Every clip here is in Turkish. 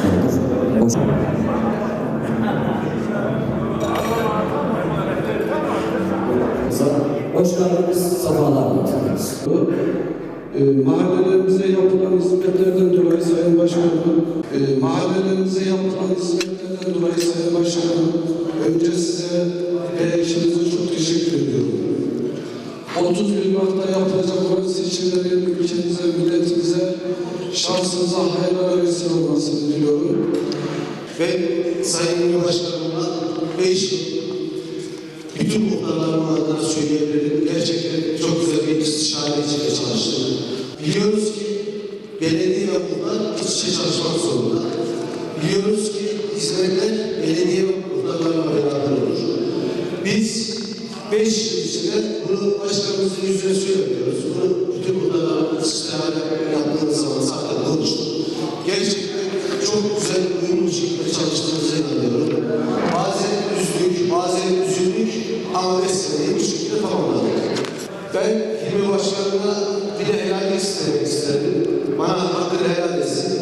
istiyoruz. Hoş... Hoş geldiniz, sefalar getirdiniz. E, mahallelerimize yapılan hizmetlerden dolayı Sayın Başkanım, e, mahallelerimize yapılan hizmetlerden dolayı Sayın Başkanım, önce size ve eşinize çok teşekkür ediyorum. 30 bin Mart'ta yapılacak olan seçimleri ülkemize millet şahsınıza hayırlara vesile olmasını diliyorum. Ve Sayın Cumhurbaşkanıma 5 yıl bütün muhtarlarıma adına söyleyebilirim. Gerçekten çok güzel bir istişare içinde çalıştım. Biliyoruz ki belediye ve muhtar iç içe çalışmak zorunda. Biliyoruz ki hizmetler belediye ve muhtarlarla beraber olur. Biz 5 yıl içinde bunu başkanımızın yüzüne söylemiyoruz. Bunu ama meseleyi bu şekilde tamamladık. Ben Hilmi Başkanı'na bir de helal istemek isterim. Bana hakkını helal etsin.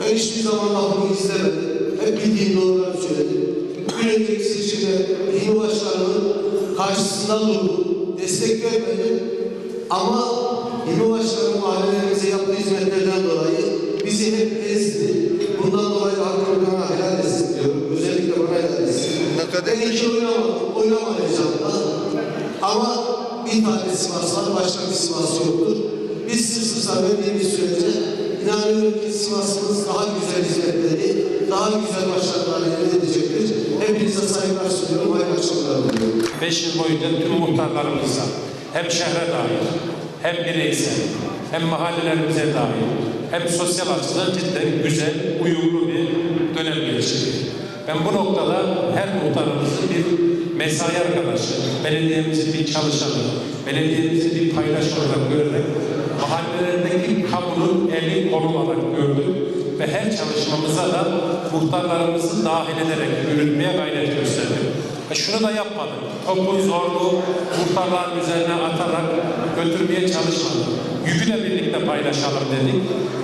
Ben hiçbir zaman lafımı izlemedim. Hep bildiğim doğruları söyledim. Bir önceki seçimde Hilmi Başkanı'nın karşısında durdum. Destek vermedim. Ama Hilmi Başkanı mahallelerimize yaptığı hizmetlerden dolayı bizi hep ezdi. Bundan dolayı hakkını bana helal etsin diyorum. Özellikle bana helal etsin. Ben hiç oynamadım, oynamayacağım da. Ama bir tane Sivas var, başka bir Sivas yoktur. Biz sırsa verdiğimiz sürece inanıyorum ki Sivas'ımız daha güzel hizmetleri, daha güzel başarılar elde edecektir. Hepinize saygılar sunuyorum, hayırlı akşamlar diliyorum. 5 yıl boyunca tüm muhtarlarımızla hem şehre dair, hem bireysel, hem mahallelerimize dair, hem sosyal açıdan cidden güzel, uyumlu bir dönem geçirdik. Ben bu noktada her muhtarımızı bir mesai arkadaşı, belediyemizin bir çalışanı, belediyemizin bir paydaş olarak görerek mahallelerindeki kamunun eli olarak gördüm ve her çalışmamıza da muhtarlarımızı dahil ederek yürütmeye gayret gösterdim. E şunu da yapmadım. Toplu zorluğu muhtarların üzerine atarak götürmeye çalışmadım. Yükü de birlikte paylaşalım dedik.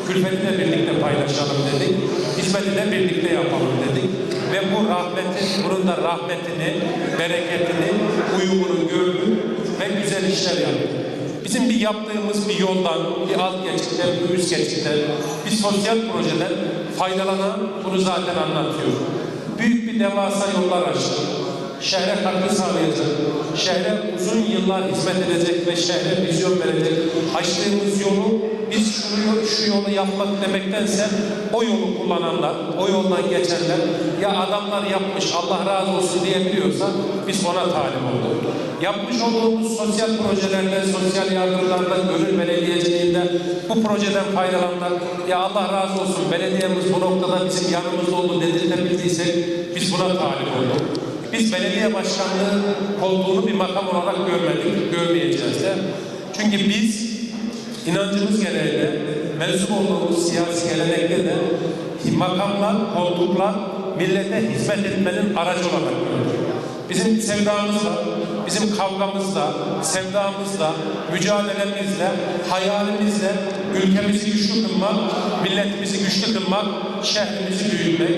Külfeti de birlikte paylaşalım dedik. Hizmeti de birlikte yapalım dedik. Ve bu rahmetin, bunun da rahmetini, bereketini, uyumunu gördük ve güzel işler yaptık. Bizim bir yaptığımız bir yoldan, bir alt geçitten, bir üst geçitten, bir sosyal projeden faydalanan bunu zaten anlatıyor. Büyük bir devasa yollar açtık. Şehre katkı sağlayacak, şehre uzun yıllar hizmet edecek ve şehre vizyon verecek. Açtığımız yolu biz şunu, şu yolu yapmak demektense o yolu kullananlar, o yoldan geçenler ya adamlar yapmış Allah razı olsun diyebiliyorsa biz ona talim olduk. Yapmış olduğumuz sosyal projelerde, sosyal yardımlarda, gönül belediyeciliğinde bu projeden faydalananlar ya Allah razı olsun belediyemiz bu noktada bizim yanımızda oldu dedirtebildiysek biz buna talim olduk. Biz belediye başkanlığı koltuğunu bir makam olarak görmedik, görmeyeceğiz de. Çünkü biz inancımız gereğiyle mensup olduğumuz siyasi gelenekte de makamlar, koltuklar millete hizmet etmenin aracı olarak gördük. Bizim sevdamızla, bizim kavgamızla, sevdamızla, mücadelemizle, hayalimizle ülkemizi güçlü kılmak, milletimizi güçlü kılmak, şehrimizi büyütmek.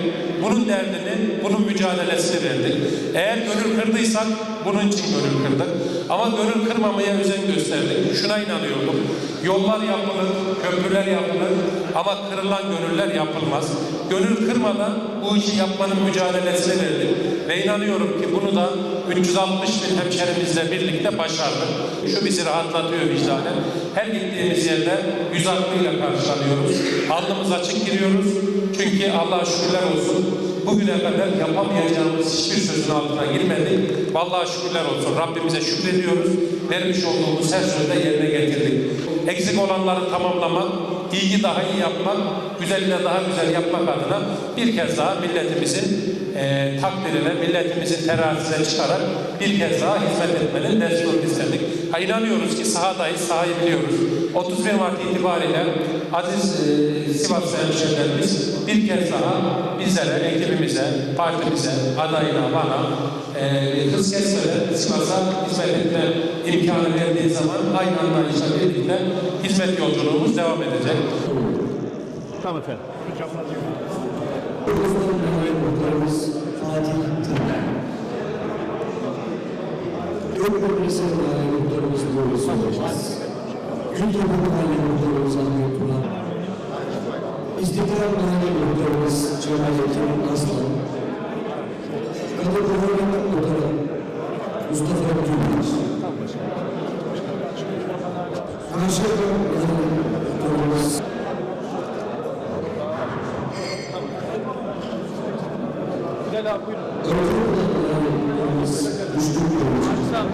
Bunun derdini, bunun mücadelesini verdik. Eğer gönül kırdıysak bunun için gönül kırdık. Ama gönül kırmamaya özen gösterdik. Şuna inanıyorum. Yollar yapılır, köprüler yapılır ama kırılan gönüller yapılmaz. Gönül kırmadan bu işi yapmanın mücadelesini verdik. Ve inanıyorum ki bunu da 360 bin hemşerimizle birlikte başardık. Şu bizi rahatlatıyor vicdanen. Her gittiğimiz yerde yüz hakkıyla karşılanıyoruz. Alnımız açık giriyoruz. Çünkü Allah'a şükürler olsun. Bugüne kadar yapamayacağımız hiçbir sözün altına girmedik. Vallahi şükürler olsun. Rabbimize şükrediyoruz. Vermiş olduğumuz her sözü de yerine getirdik. Eksik olanları tamamlamak, iyiyi daha iyi yapmak, güzelini daha güzel yapmak adına bir kez daha milletimizin e, takdirine, milletimizin terazisine çıkarak bir kez daha hizmet etmenin desturunu istedik. Ha, inanıyoruz ki sahadayız, sahayı biliyoruz. 31 Mart itibariyle aziz e, Sivas hemşehrilerimiz bir kez daha bizlere, ekibimize, partimize, adayına, bana e, hız kesmeden Sivas'a hizmet etme imkanı verdiği zaman aynı anlayışla birlikte hizmet yolculuğumuz devam edecek. Tamam efendim. Kızların muhtarımız Fatih Tırnak. Çok progresif muhtarımız muhtarımız Nuri Sönmez. Kültürlü Mahalle Muhtarımız Ahmet Turan. İstiklal Mahalle Muhtarımız Cemalettin Aslan. Kadı Kuvvet Muhtarı Mustafa Gülbaş. Karşıyaka Mahalle Muhtarımız Bilal abi buyurun. Gülbaş. Sağ olun.